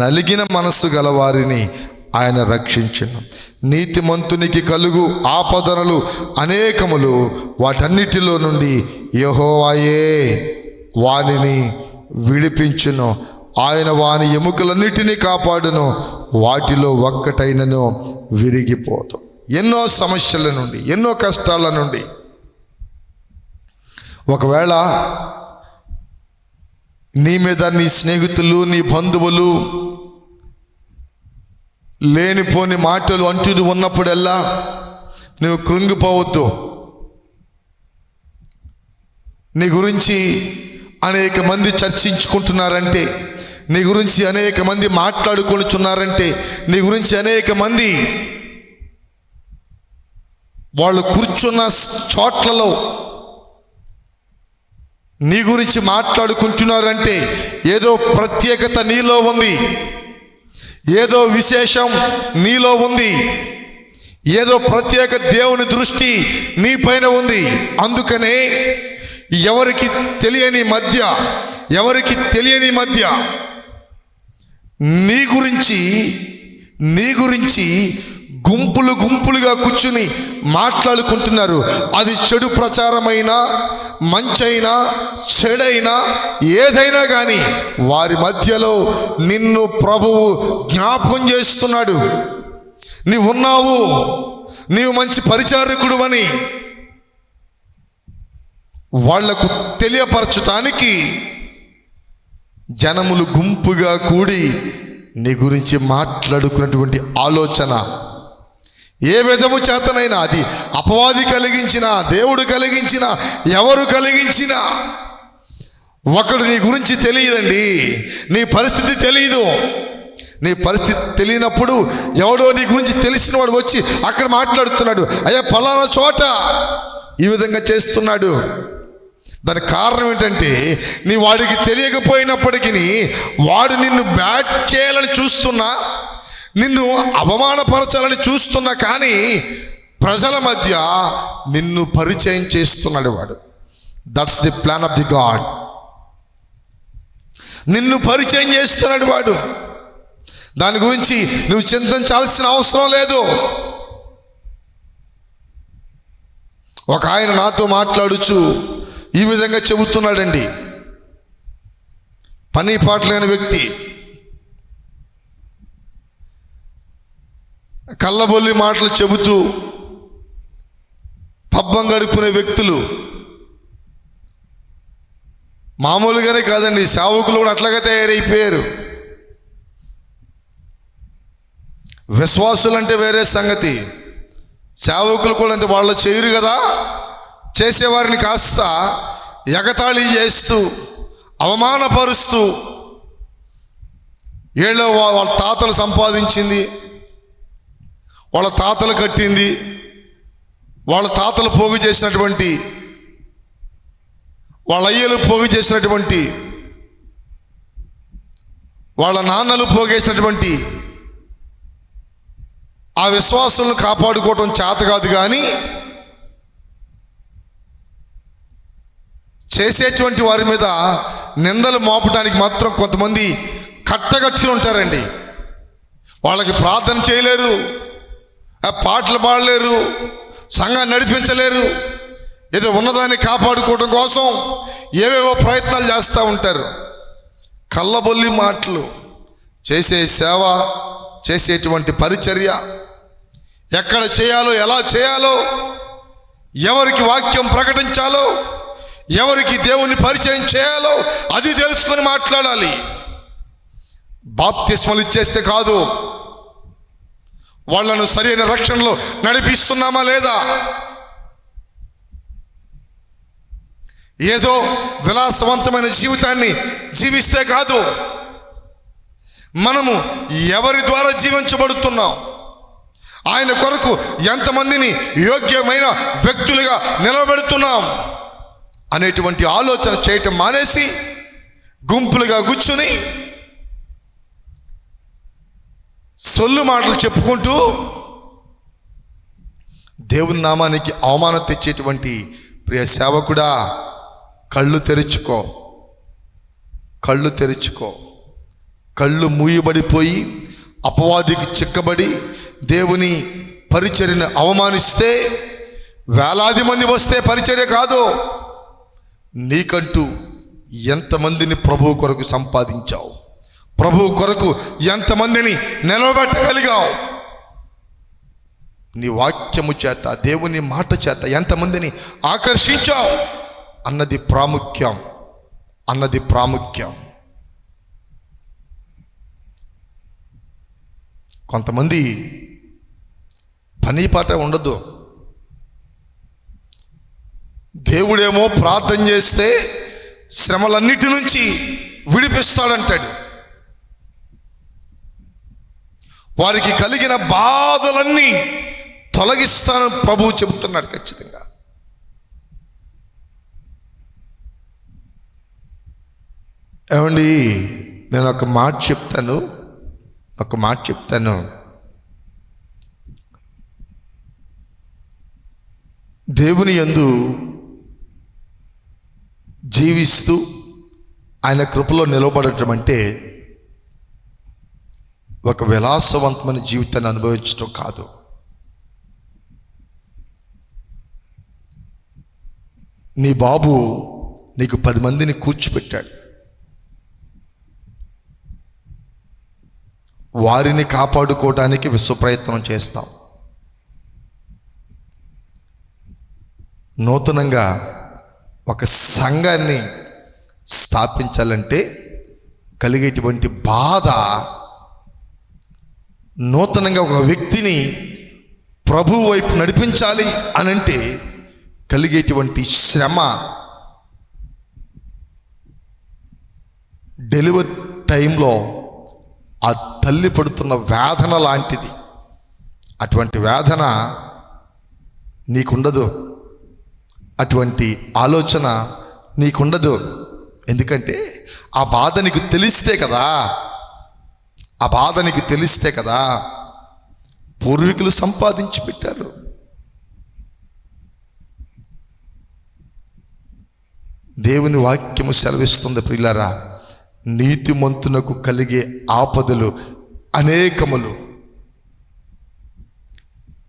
నలిగిన మనస్సు గల వారిని ఆయన రక్షించును. నీతిమంతునికి కలుగు ఆపదనలు అనేకములు వాటన్నిటిలో నుండి యహోవాయే వానిని విడిపించును. ఆయన వాని ఎముకలన్నిటినీ కాపాడును. వాటిలో ఒక్కటైనను విరిగిపోదు. ఎన్నో సమస్యల నుండి ఎన్నో కష్టాల నుండి. ఒకవేళ నీ మీద నీ స్నేహితులు నీ బంధువులు లేనిపోని మాటలు అంటూ ఉన్నప్పుడల్లా నువ్వు కృంగిపోవద్దు. నీ గురించి అనేక మంది చర్చించుకుంటున్నారంటే నీ గురించి అనేక మంది మాట్లాడుకుంటున్నారంటే నీ గురించి అనేక మంది వాళ్ళు కూర్చున్న చోట్లలో నీ గురించి మాట్లాడుకుంటున్నారంటే ఏదో ప్రత్యేకత నీలో ఉంది. ఏదో విశేషం నీలో ఉంది. ఏదో ప్రత్యేక దేవుని దృష్టి నీ పైన ఉంది. అందుకనే ఎవరికి తెలియని మధ్య ఎవరికి తెలియని మధ్య నీ గురించి నీ గురించి గుంపులు గుంపులుగా కూర్చుని మాట్లాడుకుంటున్నారు. అది చెడు ప్రచారమైనా మంచైనా చెడైనా ఏదైనా కానీ వారి మధ్యలో నిన్ను ప్రభువు జ్ఞాపం చేస్తున్నాడు. నీవు ఉన్నావు నీవు మంచి పరిచారకుడు అని వాళ్ళకు తెలియపరచటానికి జనములు గుంపుగా కూడి నీ గురించి మాట్లాడుకున్నటువంటి ఆలోచన ఏ విధము చేతనైనా అది అపవాది కలిగించిన దేవుడు కలిగించిన ఎవరు కలిగించిన ఒకడు నీ గురించి తెలియదండి. నీ పరిస్థితి తెలియదు నీ పరిస్థితి తెలియనప్పుడు ఎవడో నీ గురించి తెలిసిన వాడు వచ్చి అక్కడ మాట్లాడుతున్నాడు. అయ్యా ఫలానా చోట ఈ విధంగా చేస్తున్నాడు. దానికి కారణం ఏంటంటే నీ వాడికి తెలియకపోయినప్పటికీ వాడు నిన్ను బ్యాట్ చేయాలని చూస్తున్నా నిన్ను అవమానపరచాలని చూస్తున్నా కానీ ప్రజల మధ్య నిన్ను పరిచయం చేస్తున్నాడు వాడు. That's the plan of the god నిన్ను పరిచయం చేస్తున్నాడు వాడు. దాని గురించి నువ్వు చింతించాల్సిన అవసరం లేదు. ఒక ఆయన నాతో మాట్లాడుచు ఈ విధంగా చెబుతున్నాడండి. పని పాటలేని వ్యక్తి కళ్ళబొల్లి మాటలు చెబుతూ పబ్బం గడుపుకునే వ్యక్తులు. మామూలుగానే కాదండి సావుకులు కూడా అట్లాగే తయారైపోయారు. విశ్వాసులంటే వేరే సంగతి. సేవకులు కూడా అంతే వాళ్ళు చేయరు కదా. చేసేవారిని కాస్త ఎగతాళి చేస్తూ అవమానపరుస్తూ ఏళ్ళో వాళ్ళ తాతలు సంపాదించింది వాళ్ళ తాతలు కట్టింది వాళ్ళ తాతలు పోగు చేసినటువంటి వాళ్ళ అయ్యలు పోగు చేసినటువంటి వాళ్ళ నాన్నలు పోగేసినటువంటి ఆ విశ్వాసులను కాపాడుకోవటం చేత కాదు కానీ చేసేటువంటి వారి మీద నిందలు మోపడానికి మాత్రం కొంతమంది కట్టగట్టుకుని ఉంటారండి. వాళ్ళకి ప్రార్థన చేయలేరు. పాటలు పాడలేరు సంఘాన్ని నడిపించలేరు. ఏదో ఉన్నదాన్ని కాపాడుకోవడం కోసం ఏవేవో ప్రయత్నాలు చేస్తూ ఉంటారు. కళ్ళబొల్లి మాటలు చేసే సేవ చేసేటువంటి పరిచర్య ఎక్కడ చేయాలో ఎలా చేయాలో ఎవరికి వాక్యం ప్రకటించాలో ఎవరికి దేవుని పరిచయం చేయాలో అది తెలుసుకొని మాట్లాడాలి. బాప్తిస్మలు ఇచ్చేస్తే కాదు. వాళ్ళను సరైన రక్షణలో నడిపిస్తున్నామా లేదా? ఏదో విలాసవంతమైన జీవితాన్ని జీవిస్తే కాదు. మనము ఎవరి ద్వారా జీవించబడుతున్నాం? ఆయన కొరకు ఎంతమందిని యోగ్యమైన వ్యక్తులుగా నిలబెడుతున్నాం? అనేటువంటి ఆలోచన చేయటం మానేసి గుంపులుగా కూర్చుని సొల్లు మాటలు చెప్పుకుంటూ దేవుని నామానికి అవమానం తెచ్చేటువంటి ప్రియ సేవకుడా కళ్ళు తెరుచుకో. కళ్ళు తెరుచుకో. కళ్ళు మూయబడిపోయి అపవాదికి చిక్కబడి దేవుని పరిచర్యను అవమానిస్తే వేలాది మంది వస్తే పరిచర్య కాదు. నీకంటూ ఎంతమందిని ప్రభు కొరకు సంపాదించావు? ప్రభు కొరకు ఎంతమందిని నిలబెట్టగలిగావు? నీ వాక్యము చేత దేవుని మాట చేత ఎంతమందిని ఆకర్షించావు? అన్నది ప్రాముఖ్యం. అన్నది ప్రాముఖ్యం. కొంతమంది పని పాట ఉండదు. దేవుడేమో ప్రార్థన చేస్తే శ్రమలన్నిటి నుంచి విడిపిస్తాడంటాడు. వారికి కలిగిన బాధలన్నీ తొలగిస్తానని ప్రభువు చెబుతున్నాడు ఖచ్చితంగా. ఏమండి నేను ఒక మాట చెప్తాను ఒక మాట చెప్తాను. దేవుని యందు జీవిస్తూ ఆయన కృపలో నిలబడటం అంటే ఒక విలాసవంతమైన జీవితాన్ని అనుభవించడం కాదు. నీ బాబు నీకు పది మందిని కూర్చోపెట్టాడు. వారిని కాపాడుకోవడానికి విశ్వప్రయత్నం చేస్తాం. నూతనంగా ఒక సంఘాన్ని స్థాపించాలంటే కలిగేటువంటి బాధ నూతనంగా ఒక వ్యక్తిని ప్రభు వైపు నడిపించాలి అనంటే కలిగేటువంటి శ్రమ డెలివరీ టైంలో ఆ తల్లి పడుతున్న వేదన లాంటిది. అటువంటి వేదన నీకుండదు. అటువంటి ఆలోచన నీకుండదు. ఎందుకంటే ఆ బాధ నీకు తెలిస్తే కదా ఆ బాధ నీకు తెలిస్తే కదా పూర్వీకులు సంపాదించి పెట్టారు. దేవుని వాక్యము సెలవిస్తుంది ప్రియులరా నీతిమంతునకు కలిగే ఆపదలు అనేకములు.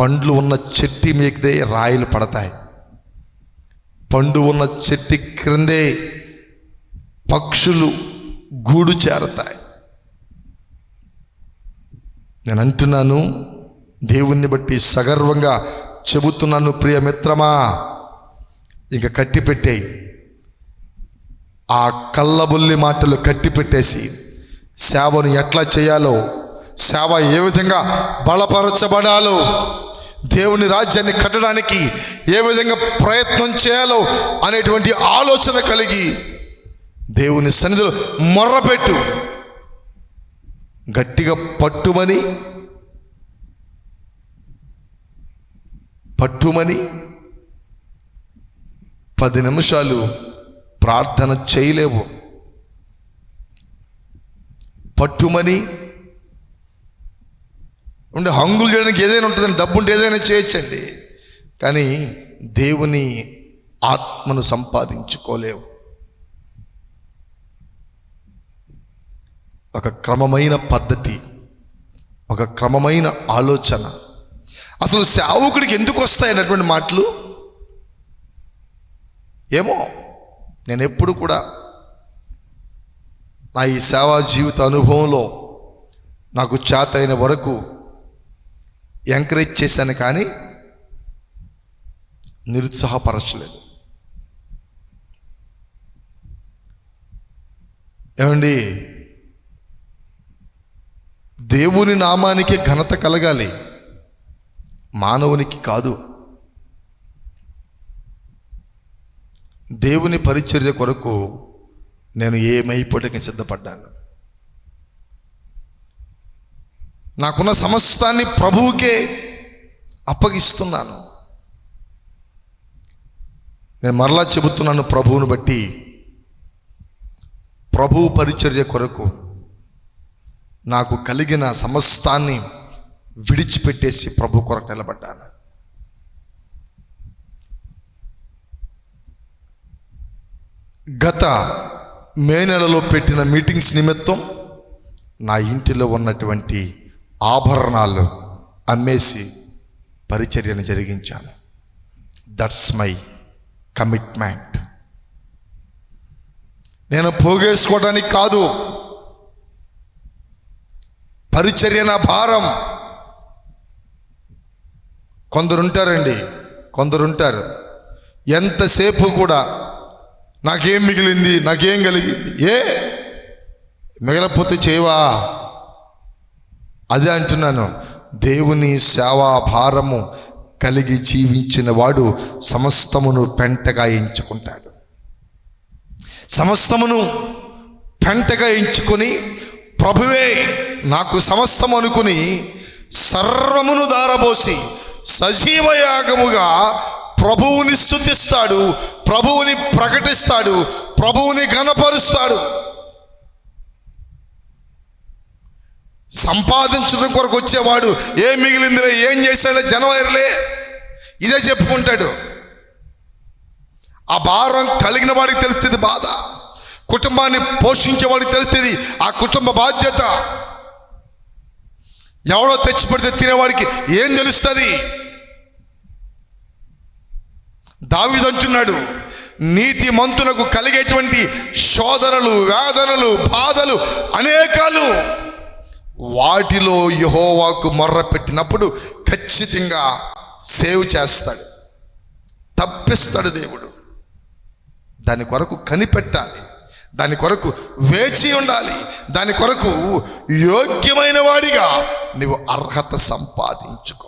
పండ్లు ఉన్న చెట్టి మీదే రాయిలు పడతాయి. పండు ఉన్న చెట్టి క్రిందే పక్షులు గూడు చేరతాయి. నేను అంటున్నాను దేవుణ్ణి బట్టి సగర్వంగా చెబుతున్నాను ప్రియ మిత్రమా. ఇక కట్టి పెట్టేయి ఆ కళ్ళబుల్లి మాటలు కట్టి పెట్టేసి సేవను ఎట్లా చేయాలో సేవ ఏ విధంగా బలపరచబడాలో దేవుని రాజ్యాన్ని కట్టడానికి ఏ విధంగా ప్రయత్నం చేయాలో అనేటువంటి ఆలోచన కలిగి దేవుని సన్నిధిలో మొర్రపెట్టు. గట్టిగా పట్టుమని పట్టుమని పది నిమిషాలు ప్రార్థన చేయలేవు. పట్టుమని ఉండే హంగులు చేయడానికి ఏదైనా ఉంటుందని డబ్బు ఉంటే ఏదైనా చేయొచ్చండి. కానీ దేవుని ఆత్మను సంపాదించుకోలేవు. ఒక క్రమమైన పద్ధతి ఒక క్రమమైన ఆలోచన. అసలు సేవకుడికి ఎందుకు వస్తాయి అన్నటువంటి మాటలు? ఏమో నేను ఎప్పుడు కూడా నా ఈ సేవా జీవిత అనుభవంలో నాకు చేత అయిన వరకు ఎంకరేజ్ చేశాను కానీ నిరుత్సాహపరచలేదు. ఏమండి? దేవుని నామానికి ఘనత కలగాలి. మానవునికి కాదు. దేవుని పరిచర్య కొరకు నేను ఏమైపోటికి సిద్ధపడ్డాను. నాకున్న సమస్తాన్ని ప్రభువుకే అప్పగిస్తున్నాను. నేను మరలా చెబుతున్నాను ప్రభువును బట్టి ప్రభువు పరిచర్య కొరకు నాకు కలిగిన సమస్తాన్ని విడిచిపెట్టేసి ప్రభు కొరకు నిలబడ్డాను. గత మే నెలలో పెట్టిన మీటింగ్స్ నిమిత్తం నా ఇంటిలో ఉన్నటువంటి ఆభరణాలు అమ్మేసి పరిచర్యను జరిగించాను. దట్స్ మై కమిట్మెంట్ నేను పోగేసుకోవడానికి కాదు పరిచర్య నా భారం. కొందరుంటారండి కొందరుంటారు. ఎంతసేపు కూడా నాకేం మిగిలింది నాకేం కలిగింది ఏ? మిగలపోతే చేయవా? అదే అంటున్నాను. దేవుని సేవా భారము కలిగి జీవించిన వాడు సమస్తమును పెంటగా ఎంచుకుంటాడు. సమస్తమును పెంటగా ఎంచుకొని ప్రభువే నాకు సమస్తం అనుకుని సర్వమును దారబోసి సజీవయాగముగా ప్రభువుని స్థుతిస్తాడు ప్రభువుని ప్రకటిస్తాడు ప్రభువుని గణపరుస్తాడు సంపాదించడం కొరకు వచ్చేవాడు ఏం మిగిలిందిలే ఏం చేశాడో జనవరిలే ఇదే చెప్పుకుంటాడు. ఆ భారం కలిగిన వాడికి తెలుస్తుంది బాధ. కుటుంబాన్ని పోషించేవాడికి తెలుస్తుంది ఆ కుటుంబ బాధ్యత. ఎవడో తెచ్చిపెడితే తినేవాడికి ఏం తెలుస్తుంది? దావిదంచున్నాడు నీతి మంతులకు కలిగేటువంటి శోధనలు వేదనలు బాధలు అనేకాలు వాటిలో యహోవాకు మొర్ర పెట్టినప్పుడు ఖచ్చితంగా సేవ్ చేస్తాడు తప్పిస్తాడు దేవుడు. దాని కొరకు కనిపెట్టాలి దాని కొరకు వేచి ఉండాలి. దాని కొరకు యోగ్యమైన వాడిగా నువ్వు అర్హత సంపాదించుకో.